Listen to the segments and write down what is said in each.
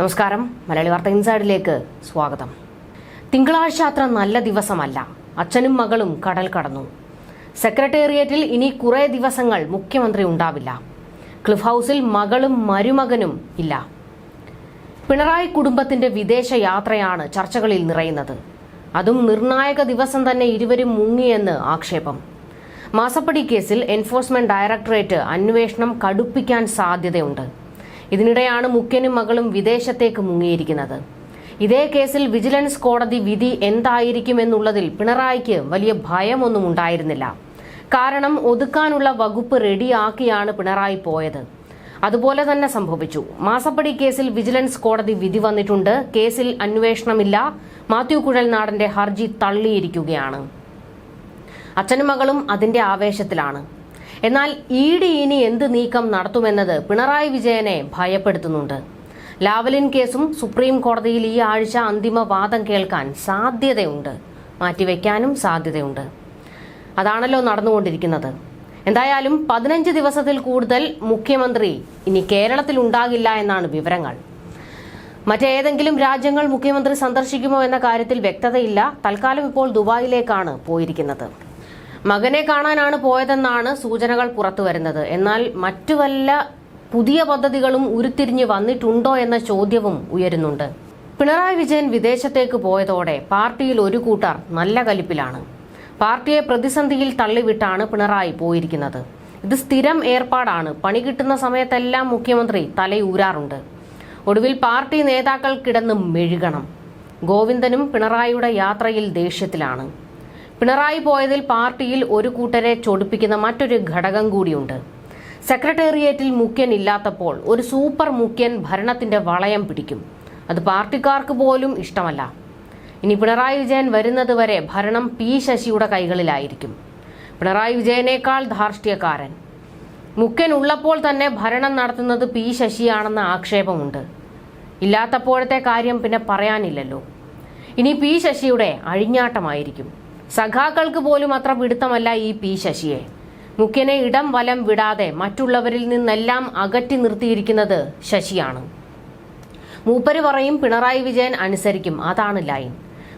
നമസ്കാരം. മലയാളി വാർത്ത ഇൻസൈഡിലേക്ക് സ്വാഗതം. തിങ്കളാഴ്ച അത്ര നല്ല ദിവസമല്ല. അച്ഛനും മകളും കടൽ കടന്നു. സെക്രട്ടേറിയറ്റിൽ ഇനി കുറേ ദിവസങ്ങൾ മുഖ്യമന്ത്രി ഉണ്ടാവില്ല. ക്ലിഫ് ഹൗസിൽ മകളും മരുമകനും ഇല്ല. പിണറായി കുടുംബത്തിന്റെ വിദേശ യാത്രയാണ് ചർച്ചകളിൽ നിറയുന്നത്. അതും നിർണായക ദിവസം തന്നെ ഇരുവരും മുങ്ങിയെന്ന് ആക്ഷേപം. മാസപ്പടി കേസിൽ എൻഫോഴ്സ്മെന്റ് ഡയറക്ടറേറ്റ് അന്വേഷണം കടുപ്പിക്കാൻ സാധ്യതയുണ്ട്. ഇതിനിടെയാണ് മുഖ്യനും മകളും വിദേശത്തേക്ക് മുങ്ങിയിരിക്കുന്നത്. ഇതേ കേസിൽ വിജിലൻസ് കോടതി വിധി എന്തായിരിക്കുമെന്നുള്ളതിൽ പിണറായിക്ക് വലിയ ഭയമൊന്നും ഉണ്ടായിരുന്നില്ല. കാരണം ഒതുക്കാനുള്ള വകുപ്പ് റെഡിയാക്കിയാണ് പിണറായി പോയത്. അതുപോലെ തന്നെ സംഭവിച്ചു. മാസപ്പടി കേസിൽ വിജിലൻസ് കോടതി വിധി വന്നിട്ടുണ്ട്. കേസിൽ അന്വേഷണമില്ല. മാത്യു കുഴൽനാടന്റെ ഹർജി തള്ളിയിരിക്കുകയാണ്. അച്ഛനും മകളും അതിന്റെ ആവേശത്തിലാണ്. എന്നാൽ ഇ ഡി ഇനി എന്ത് നീക്കം നടത്തുമെന്നത് പിണറായി വിജയനെ ഭയപ്പെടുത്തുന്നുണ്ട്. ലാവലിൻ കേസും സുപ്രീം കോടതിയിൽ ഈ ആഴ്ച അന്തിമ വാദം കേൾക്കാൻ സാധ്യതയുണ്ട്. മാറ്റിവെക്കാനും സാധ്യതയുണ്ട്. അതാണല്ലോ നടന്നുകൊണ്ടിരിക്കുന്നത്. എന്തായാലും പതിനഞ്ച് ദിവസത്തിൽ കൂടുതൽ മുഖ്യമന്ത്രി ഇനി കേരളത്തിൽ ഉണ്ടാകില്ല എന്നാണ് വിവരങ്ങൾ. മറ്റേതെങ്കിലും രാജ്യങ്ങൾ മുഖ്യമന്ത്രി സന്ദർശിക്കുമോ എന്ന കാര്യത്തിൽ വ്യക്തതയില്ല. തൽക്കാലം ഇപ്പോൾ ദുബായിലേക്കാണ് പോയിരിക്കുന്നത്. മകനെ കാണാനാണ് പോയതെന്നാണ് സൂചനകൾ പുറത്തു വരുന്നത്. എന്നാൽ മറ്റു വല്ല പുതിയ പദ്ധതികളും ഉരുത്തിരിഞ്ഞ് വന്നിട്ടുണ്ടോ എന്ന ചോദ്യവും ഉയരുന്നുണ്ട്. പിണറായി വിജയൻ വിദേശത്തേക്ക് പോയതോടെ പാർട്ടിയിൽ ഒരു കൂട്ടർ നല്ല കലിപ്പിലാണ്. പാർട്ടിയെ പ്രതിസന്ധിയിൽ തള്ളിവിട്ടാണ് പിണറായി പോയിരിക്കുന്നത്. ഇത് സ്ഥിരം ഏർപ്പാടാണ്. പണി കിട്ടുന്ന സമയത്തെല്ലാം മുഖ്യമന്ത്രി തലയൂരാറുണ്ട്. ഒടുവിൽ പാർട്ടി നേതാക്കൾ കിടന്ന് മെഴുകണം. ഗോവിന്ദനും പിണറായിയുടെ യാത്രയിൽ ദേഷ്യത്തിലാണ്. പിണറായി പോയതിൽ പാർട്ടിയിൽ ഒരു കൂട്ടരെ ചൊടിപ്പിക്കുന്ന മറ്റൊരു ഘടകം കൂടിയുണ്ട്. സെക്രട്ടേറിയറ്റിൽ മുഖ്യൻ ഇല്ലാത്തപ്പോൾ ഒരു സൂപ്പർ മുഖ്യൻ ഭരണത്തിന്റെ വളയം പിടിക്കും. അത് പാർട്ടിക്കാർക്ക് പോലും ഇഷ്ടമല്ല. ഇനി പിണറായി വിജയൻ വരുന്നത് വരെ ഭരണം പി ശശിയുടെ കൈകളിലായിരിക്കും. പിണറായി വിജയനേക്കാൾ ധാർഷ്ട്യക്കാരൻ. മുഖ്യൻ ഉള്ളപ്പോൾ തന്നെ ഭരണം നടത്തുന്നത് പി ശശിയാണെന്ന ആക്ഷേപമുണ്ട്. ഇല്ലാത്തപ്പോഴത്തെ കാര്യം പിന്നെ പറയാനില്ലല്ലോ. ഇനി പി ശശിയുടെ അഴിഞ്ഞാട്ടമായിരിക്കും. സഖാക്കൾക്ക് പോലും അത്ര പിടുത്തമല്ല ഈ പി ശശിയെ. മുഖ്യനെ ഇടം വലം വിടാതെ മറ്റുള്ളവരിൽ നിന്നെല്ലാം അകറ്റി നിർത്തിയിരിക്കുന്നത് ശശിയാണ്. മൂപ്പര് പറയും പിണറായി വിജയൻ അനുസരിക്കും അതാണ് ലൈൻ.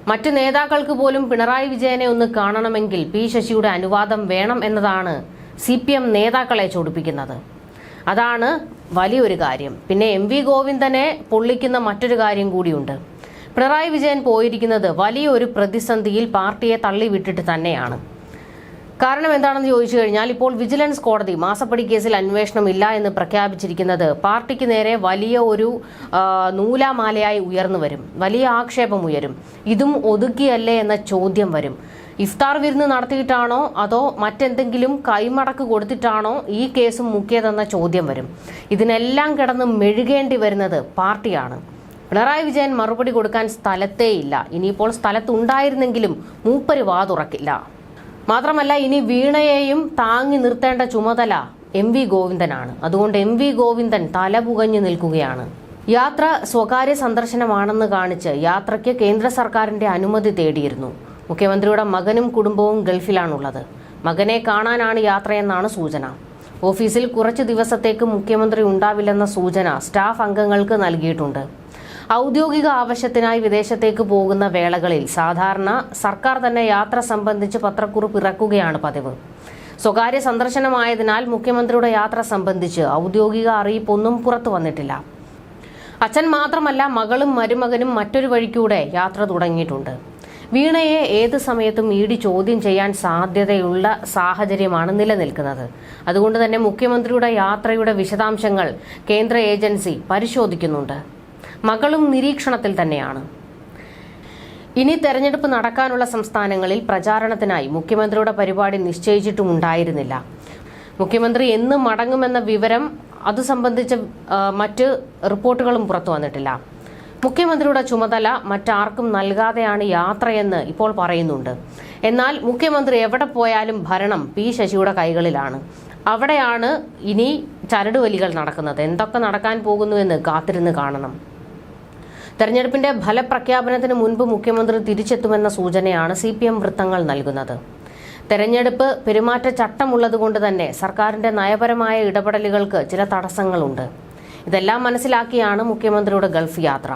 മറ്റു നേതാക്കൾക്ക് പോലും പിണറായി വിജയനെ ഒന്ന് കാണണമെങ്കിൽ പി ശശിയുടെ അനുവാദം വേണം എന്നതാണ് സി പി എം നേതാക്കളെ ചൊടിപ്പിക്കുന്നത്. അതാണ് വലിയൊരു കാര്യം. പിന്നെ എം വി ഗോവിന്ദനെ പൊള്ളിക്കുന്ന മറ്റൊരു കാര്യം കൂടിയുണ്ട്. പിണറായി വിജയൻ പോയിരിക്കുന്നത് വലിയൊരു പ്രതിസന്ധിയിൽ പാർട്ടിയെ തള്ളിവിട്ടിട്ട് തന്നെയാണ്. കാരണം എന്താണെന്ന് ചോദിച്ചു കഴിഞ്ഞാൽ ഇപ്പോൾ വിജിലൻസ് കോടതി മാസപ്പടി കേസിൽ അന്വേഷണം ഇല്ല എന്ന് പ്രഖ്യാപിച്ചിരിക്കുന്നത് പാർട്ടിക്ക് നേരെ വലിയ ഒരു നൂലാമാലയായി ഉയർന്നു വരും. വലിയ ആക്ഷേപം ഉയരും. ഇതും ഒതുക്കിയല്ലേ എന്ന ചോദ്യം വരും. ഇഫ്താർ വിരുന്ന് നടത്തിയിട്ടാണോ അതോ മറ്റെന്തെങ്കിലും കൈമടക്ക് കൊടുത്തിട്ടാണോ ഈ കേസും മുക്കിയതെന്ന ചോദ്യം വരും. ഇതിനെല്ലാം കിടന്ന് മെഴുകേണ്ടി വരുന്നത് പാർട്ടിയാണ്. പിണറായി വിജയൻ മറുപടി കൊടുക്കാൻ സ്ഥലത്തേ സ്ഥലത്തേയില്ല ഇനിയിപ്പോൾ സ്ഥലത്തുണ്ടായിരുന്നെങ്കിലും മൂപ്പര് വാതുറക്കില്ല മാത്രമല്ല ഇനി വീണയെയും താങ്ങി നിർത്തേണ്ട ചുമതല എം വി ഗോവിന്ദനാണ്. അതുകൊണ്ട് എം വി ഗോവിന്ദൻ തലപുകഞ്ഞു നിൽക്കുകയാണ്. യാത്ര സ്വകാര്യ സന്ദർശനമാണെന്ന് കാണിച്ച് യാത്രയ്ക്ക് കേന്ദ്ര സർക്കാരിന്റെ അനുമതി തേടിയിരുന്നു. മുഖ്യമന്ത്രിയുടെ മകനും കുടുംബവും ഗൾഫിലാണുള്ളത്. മകനെ കാണാനാണ് യാത്രയെന്നാണ് സൂചന. ഓഫീസിൽ കുറച്ച് ദിവസത്തേക്ക് മുഖ്യമന്ത്രി ഉണ്ടാവില്ലെന്ന സൂചന സ്റ്റാഫ് അംഗങ്ങൾക്ക് നൽകിയിട്ടുണ്ട്. ഔദ്യോഗിക ആവശ്യത്തിനായി വിദേശത്തേക്ക് പോകുന്ന വേളകളിൽ സാധാരണ സർക്കാർ തന്നെ യാത്ര സംബന്ധിച്ച് പത്രക്കുറിപ്പ് ഇറക്കുകയാണ് പതിവ്. സ്വകാര്യ സന്ദർശനമായതിനാൽ മുഖ്യമന്ത്രിയുടെ യാത്ര സംബന്ധിച്ച് ഔദ്യോഗിക അറിയിപ്പൊന്നും പുറത്തു വന്നിട്ടില്ല. അച്ഛൻ മാത്രമല്ല മകളും മരുമകനും മറ്റൊരു വഴിക്കൂടെ യാത്ര തുടങ്ങിയിട്ടുണ്ട്. വീണയെ ഏത് സമയത്തും ഇ ചോദ്യം ചെയ്യാൻ സാധ്യതയുള്ള സാഹചര്യമാണ് നിലനിൽക്കുന്നത്. അതുകൊണ്ട് തന്നെ മുഖ്യമന്ത്രിയുടെ യാത്രയുടെ വിശദാംശങ്ങൾ കേന്ദ്ര ഏജൻസി പരിശോധിക്കുന്നുണ്ട്. മകളും നിരീക്ഷണത്തിൽ തന്നെയാണ്. ഇനി തെരഞ്ഞെടുപ്പ് നടക്കാനുള്ള സംസ്ഥാനങ്ങളിൽ പ്രചാരണത്തിനായി മുഖ്യമന്ത്രിയുടെ പരിപാടി നിശ്ചയിച്ചിട്ടുമുണ്ടായിരുന്നില്ല. മുഖ്യമന്ത്രി എന്ന് മടങ്ങുമെന്ന വിവരം അത് സംബന്ധിച്ച മറ്റ് റിപ്പോർട്ടുകളും പുറത്തു വന്നിട്ടില്ല. മുഖ്യമന്ത്രിയുടെ ചുമതല മറ്റാർക്കും നൽകാതെയാണ് യാത്രയെന്ന് ഇപ്പോൾ പറയുന്നുണ്ട്. എന്നാൽ മുഖ്യമന്ത്രി എവിടെ പോയാലും ഭരണം പി ശശിയുടെ കൈകളിലാണ്. അവിടെയാണ് ഇനി ചരടുവലികൾ നടക്കുന്നത്. എന്തൊക്കെ നടക്കാൻ പോകുന്നുവെന്ന് കാത്തിരുന്ന് കാണണം. തെരഞ്ഞെടുപ്പിന്റെ ഫലപ്രഖ്യാപനത്തിന് മുൻപ് മുഖ്യമന്ത്രി തിരിച്ചെത്തുമെന്ന സൂചനയാണ് സി പി എം വൃത്തങ്ങൾ നൽകുന്നത്. തെരഞ്ഞെടുപ്പ് പെരുമാറ്റച്ചട്ടമുള്ളതുകൊണ്ട് തന്നെ സർക്കാരിന്റെ നയപരമായ ഇടപെടലുകൾക്ക് ചില തടസ്സങ്ങളുണ്ട്. ഇതെല്ലാം മനസ്സിലാക്കിയാണ് മുഖ്യമന്ത്രിയുടെ ഗൾഫ് യാത്ര.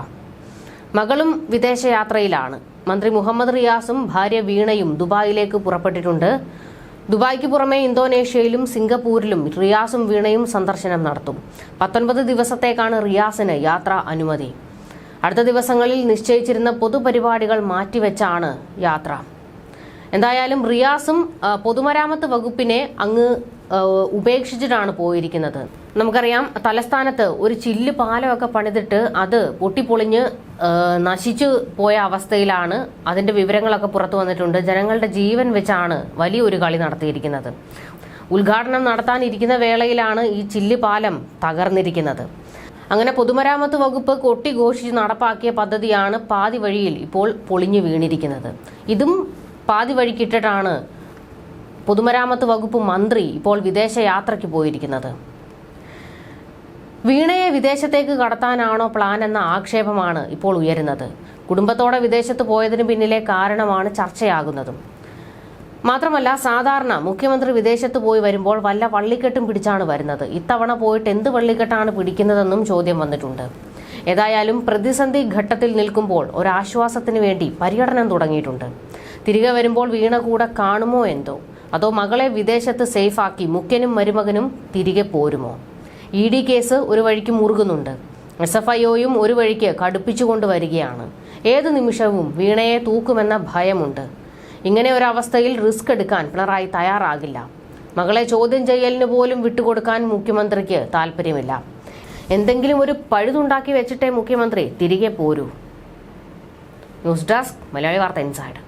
മകളും വിദേശയാത്രയിലാണ്. മന്ത്രി മുഹമ്മദ് റിയാസും ഭാര്യ വീണയും ദുബായിലേക്ക് പുറപ്പെട്ടിട്ടുണ്ട്. ദുബായ്ക്ക് പുറമെ ഇന്തോനേഷ്യയിലും സിംഗപ്പൂരിലും റിയാസും വീണയും സന്ദർശനം നടത്തും. പത്തൊൻപത് ദിവസത്തേക്കാണ് റിയാസിന് യാത്ര അനുമതി. അടുത്ത ദിവസങ്ങളിൽ നിശ്ചയിച്ചിരുന്ന പൊതുപരിപാടികൾ മാറ്റിവെച്ചാണ് യാത്ര. എന്തായാലും റിയാസും പൊതുമരാമത്ത് വകുപ്പിനെ അങ്ങ് ഉപേക്ഷിച്ചിട്ടാണ് പോയിരിക്കുന്നത്. നമുക്കറിയാം തലസ്ഥാനത്ത് ഒരു ചില്ല് പാലമൊക്കെ പണിതിട്ട് അത് പൊട്ടിപ്പൊളിഞ്ഞ് നശിച്ചു പോയ അവസ്ഥയിലാണ് അതിന്റെ വിവരങ്ങളൊക്കെ പുറത്തു വന്നിട്ടുണ്ട്. ജനങ്ങളുടെ ജീവൻ വെച്ചാണ് വലിയൊരു കളി നടത്തിയിരിക്കുന്നത്. ഉദ്ഘാടനം നടത്താനിരിക്കുന്ന വേളയിലാണ് ഈ ചില്ല് പാലം തകർന്നിരിക്കുന്നത്. അങ്ങനെ പൊതുമരാമത്ത് വകുപ്പ് കൊട്ടിഘോഷിച്ച് നടപ്പാക്കിയ പദ്ധതിയാണ് പാതി വഴിയിൽ ഇപ്പോൾ പൊളിഞ്ഞു വീണിരിക്കുന്നത്. ഇതും പാതി വഴിക്കിട്ടിട്ടാണ് പൊതുമരാമത്ത് വകുപ്പ് മന്ത്രി ഇപ്പോൾ വിദേശ യാത്രയ്ക്ക് പോയിരിക്കുന്നത്. വീണയെ വിദേശത്തേക്ക് കടത്താനാണോ പ്ലാൻ എന്ന ആക്ഷേപമാണ് ഇപ്പോൾ ഉയരുന്നത്. കുടുംബത്തോടെ വിദേശത്ത് പോയതിനു പിന്നിലെ കാരണമാണ് ചർച്ചയാകുന്നതും. മാത്രമല്ല സാധാരണ മുഖ്യമന്ത്രി വിദേശത്ത് പോയി വരുമ്പോൾ വല്ല വള്ളിക്കെട്ടും പിടിച്ചാണ് വരുന്നത്. ഇത്തവണ പോയിട്ട് എന്ത് വള്ളിക്കെട്ടാണ് പിടിക്കുന്നതെന്നും ചോദ്യം വന്നിട്ടുണ്ട്. ഏതായാലും പ്രതിസന്ധി ഘട്ടത്തിൽ നിൽക്കുമ്പോൾ ഒരാശ്വാസത്തിന് വേണ്ടി പര്യടനം തുടങ്ങിയിട്ടുണ്ട്. തിരികെ വരുമ്പോൾ വീണ കൂടെ കാണുമോ എന്തോ? അതോ മകളെ വിദേശത്ത് സേഫാക്കി മുഖ്യനും മരുമകനും തിരികെ പോരുമോ? ഇ ഡി കേസ് ഒരു വഴിക്ക് മുറുകുന്നുണ്ട്. എസ് എഫ് ഐ ഒയും ഒരു വഴിക്ക് കടുപ്പിച്ചുകൊണ്ട് വരികയാണ്. ഏത് നിമിഷവും വീണയെ തൂക്കുമെന്ന ഭയമുണ്ട്. ഇങ്ങനെ ഒരു അവസ്ഥയിൽ റിസ്ക് എടുക്കാൻ പിണറായി തയ്യാറാകില്ല. മകളെ ചോദ്യം ചെയ്യലിന് പോലും വിട്ടുകൊടുക്കാൻ മുഖ്യമന്ത്രിക്ക് താല്പര്യമില്ല എന്തെങ്കിലും ഒരു പഴുതുണ്ടാക്കി വെച്ചിട്ടേ മുഖ്യമന്ത്രി തിരികെ പോരൂ. ന്യൂസ് ഡെസ്ക് മലയാളി വാർത്ത ഇൻസൈഡ്.